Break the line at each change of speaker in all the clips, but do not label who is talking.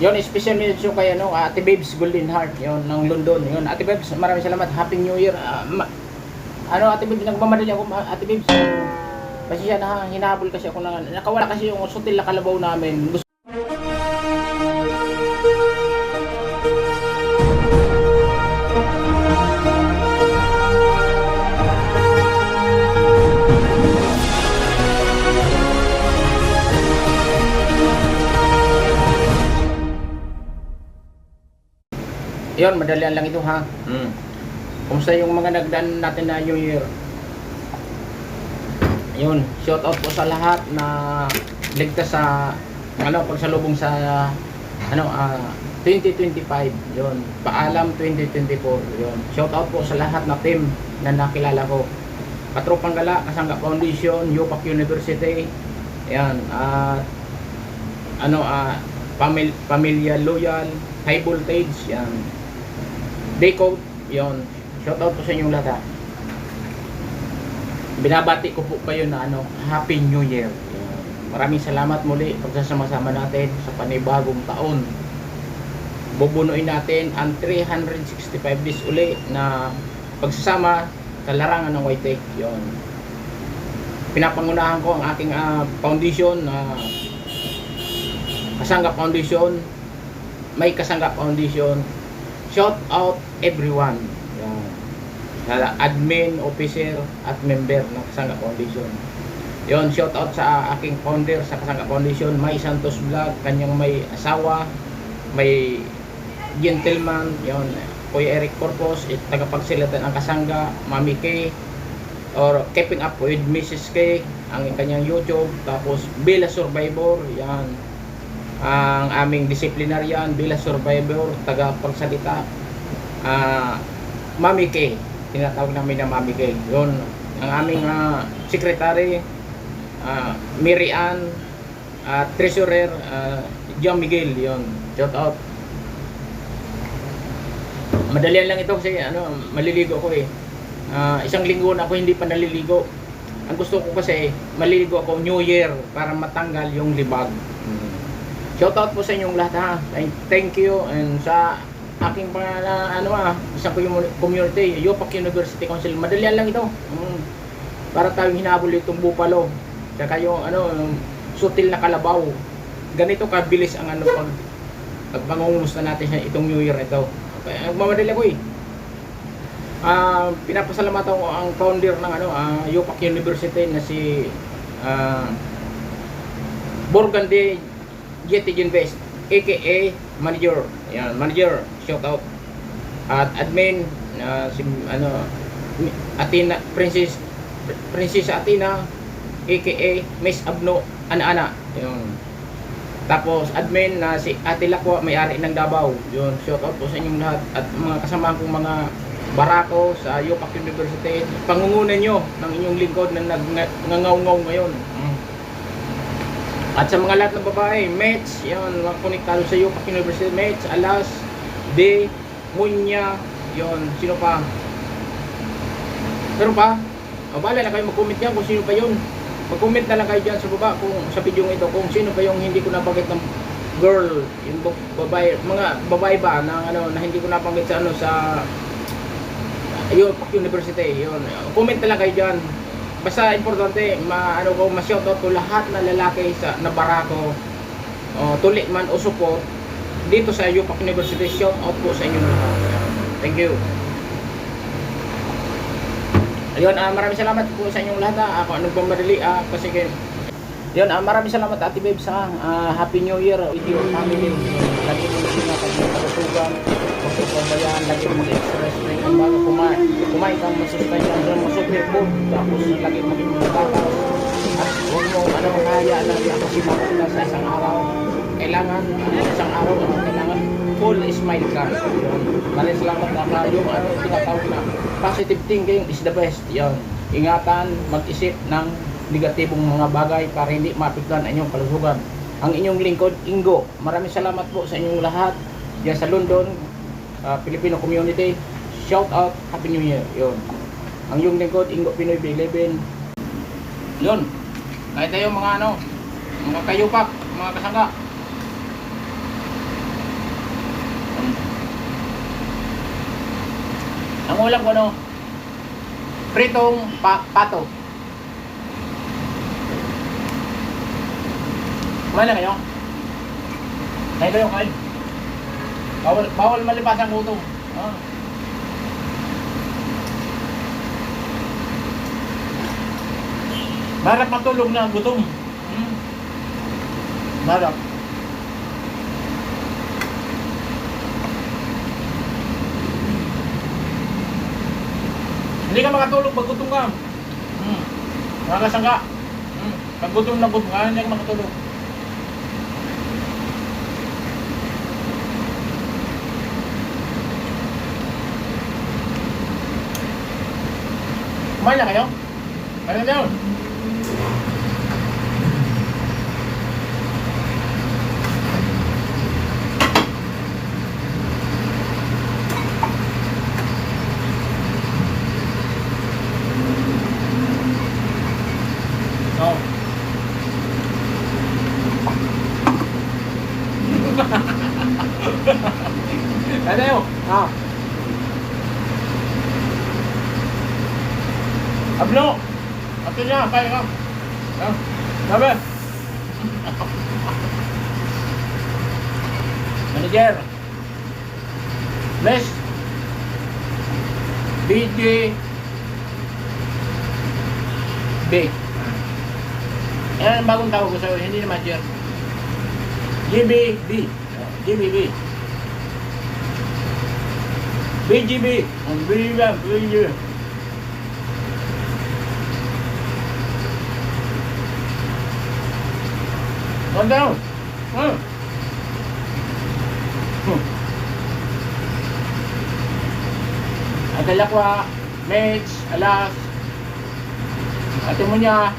Yun, special mention kay ano, Ate Babes Golden Heart, yun, ng London. Yun, Ate Babes, maraming salamat. Happy New Year. Ah, ma- ano, Ate Babes, nagmamadali ako, Ate Babes. Kasi siya na, hinahabol kasi ako ng, nakawala kasi yung sutil na kalabaw namin. Gusto Yun, madalian lang ito ha. Mm. Kumusta yung mga nagdaan natin na New Year? Yun, shout out po sa lahat na ligtas sa ano pagsalubong sa ano ah 2025 yun paalam 2024 yun shout out po sa lahat na team na nakilala ko Katropang Gala Kasangga Foundation UPAC University yan at ano ah pamil pamilya loyal high voltage yan Decode yon shout out po sa inyong lahat. Ha. binabati ko po kayo na ano Happy New Year. Maraming salamat muli pagsasama-sama natin sa panibagong taon. Bubunuin natin ang 365 days uli na pagsasama sa larangan ng White Tech yon pinapangunahan ko ang aking ah, foundation na Kasangga Foundation. May Kasangga Foundation. Shout out everyone yan. Sa admin, officer at member ng Kasangga Foundation. Yon shout out sa aking founder sa Kasangga Foundation May Santos Vlog kanyang may asawa may gentleman yon Kuya Eric Corpus it, tagapagsilatan ang Kasangga Mami K or Keeping Up with Mrs. K ang kanyang YouTube tapos Bila Survivor yan. Ang aming disciplinarian Bila Survivor tagapagsalita ah Mami K tinatawag namin na Mami K yun. Ang aming ah, secretary ah, Mary Ann at treasurer ah, John Miguel. Yun. Shout out. Madalian lang ito kasi ano maliligo ko eh. Ah, isang linggo na ako hindi pa naliligo. Ang gusto ko kasi maliligo ako New Year para matanggal yung libag. Shout out po sa inyong lahat ha. Thank you. And sa aking pangalan ano ah isang commu- community Yopak University Council. Madalian lang ito. Mm. para tayong hinabol itong bupalo. Saka yung ano sutil na kalabaw. Ganito kabilis ang ano pag pagpangungumusta natin sa itong New Year ito. Kaya nagmamadali ako eh. Ah, pinapasalamatan ko ang founder ng ano, ah, Yopak University na si ah Burgundy Jetty Invest aka manager. Yan, manager, shout out. At admin na si ano Athena Princess Princess Athena aka Miss Abno Ana-ana. Yun. Tapos admin na si Ate Lakwa, may-ari ng Davao. Yun, shout out po sa inyong lahat at mga kasama kong mga barako sa Yopak University. Pangungunan nyo ng inyong lingkod na nagngangaw ngayon. Mm. At sa mga lahat ng babae, Mets, yun, mga konektado sa Yopak University, Mets, Alas, De, Munya, yun, sino pa? Pero pa, o bala na kayo mag-comment yan kung sino pa yun. Mag-comment na lang kayo dyan sa baba kung sa video ito kung sino pa yung hindi ko nabanggit ng girl, yung ba- babae, mga babae ba na ano na hindi ko nabanggit sa ano sa yun, Pak University, yun. Comment na lang kayo dyan. Basta importante, ma, ano ko, ma-shoutout ko lahat na lalaki sa na barako, o, tuli man o support, dito sa UPAC University, shout out po sa inyo lahat. Thank you. Ayun, ah, maraming salamat po sa inyong lahat. Ah. Ako anong pamadali, ah, kasi kayo. Yun, ah, maraming salamat Ate Babes ha. Ah, Happy New Year with your family. Lagi mo. Kung sa pambayan, lagi mo mag-express na yung bago kumain. Kumain kang masuspend mga food. Tapos lagi maging matataw. At huwag mo ano, na lang kasi makita sa isang araw. Ah, isang araw, ah, kailangan full smile ka. Maraming salamat na yung ano, na positive thinking is the best. Yun. Ingatan, mag-isip ng negatibong mga bagay para hindi maapektuhan ang inyong kalusugan. Ang inyong lingkod, Ingo. Maraming salamat po sa inyong lahat diyan sa London, uh, Filipino community. Shout out, Happy New Year. Yun ang yung lingkod Ingo Pinoy Big Level yun. Kahit tayo mga ano mga kayupak mga kasangga. Ang ulam ko no pritong pa pato. Kumain na kayo? Kayo kayo kain. Bawal, bawal malipas ang gutom ah. Marap matulog na ang gutom. Hmm. Marap. Hindi ka makatulog pag gutom ka. Hmm. Makakasangka. Hmm. Pag gutom na gutom ka, hindi ka makatulog. Kumain na kayo? Ano na yun? Oh. ano yun? Ah. Ablo! Ato niya, kaya ka. Ah, sabi. Manager. Bless. BJ. B. Yan ang bagong tawag ko sa'yo, hindi na manager. GB B. GBB. BGB. BGB. BGB. Calm down. Hmm. Hmm. Adalakwa, Mage, Alas, Ate mo niya,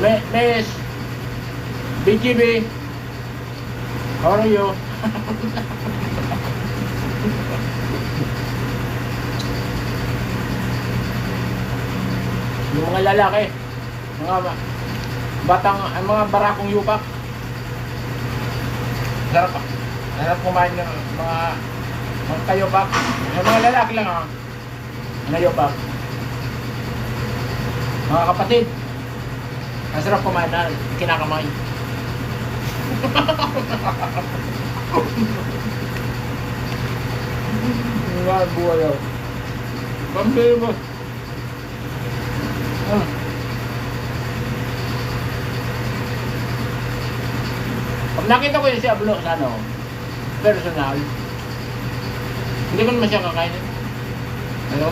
Me Mes, BGB, how are you? Yung mga lalaki, mga ba- batang, ang mga barakong yupak. Sarap pa. Sarap kumain ng mga mga kayopak. Yung mga lalaki lang ha. Mga yupak. Mga kapatid. Ang sarap kumain na kinakamay. Mga buhay ako. Pambili mo. Hmm. Nakita ko yun si Ablo sa ano, personal, hindi ko naman siya kakainin. Ano?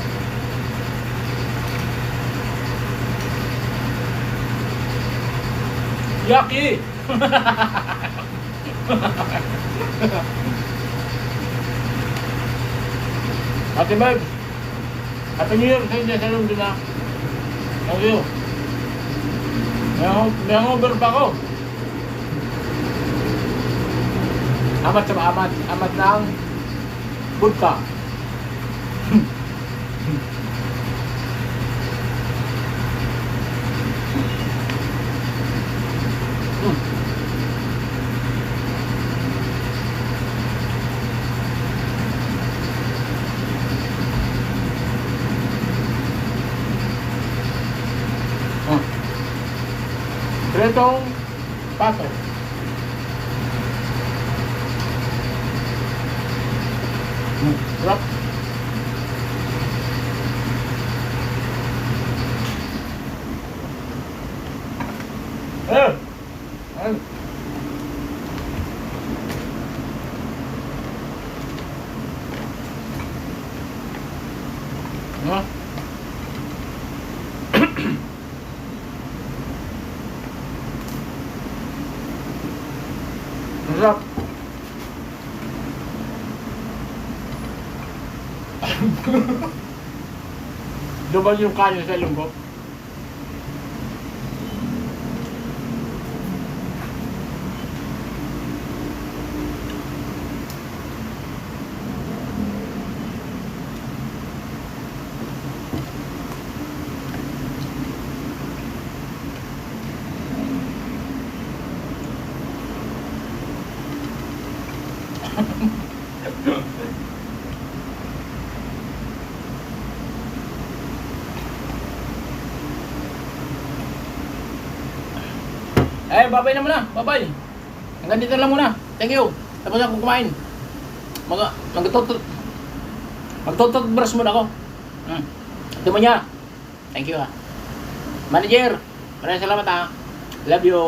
Yucky! Ate Beb, Happy New Year sa sa London na. Thank you. May hangover pa ako. Amat sa amat. Amat ng. Hmm. Hmm. Pretong pato. Hmm. Sarap. Eh! Ay. Ano? Lubang yung kanya sa lunggo. Thank you. Babay na muna. Babay. Hanggang dito lang muna. Thank you. Tapos ako kumain. Mag magtutut magtutut brush muna ako. Hmm. Ito mo niya. Thank you ha. Manager, maraming salamat ha. Love you.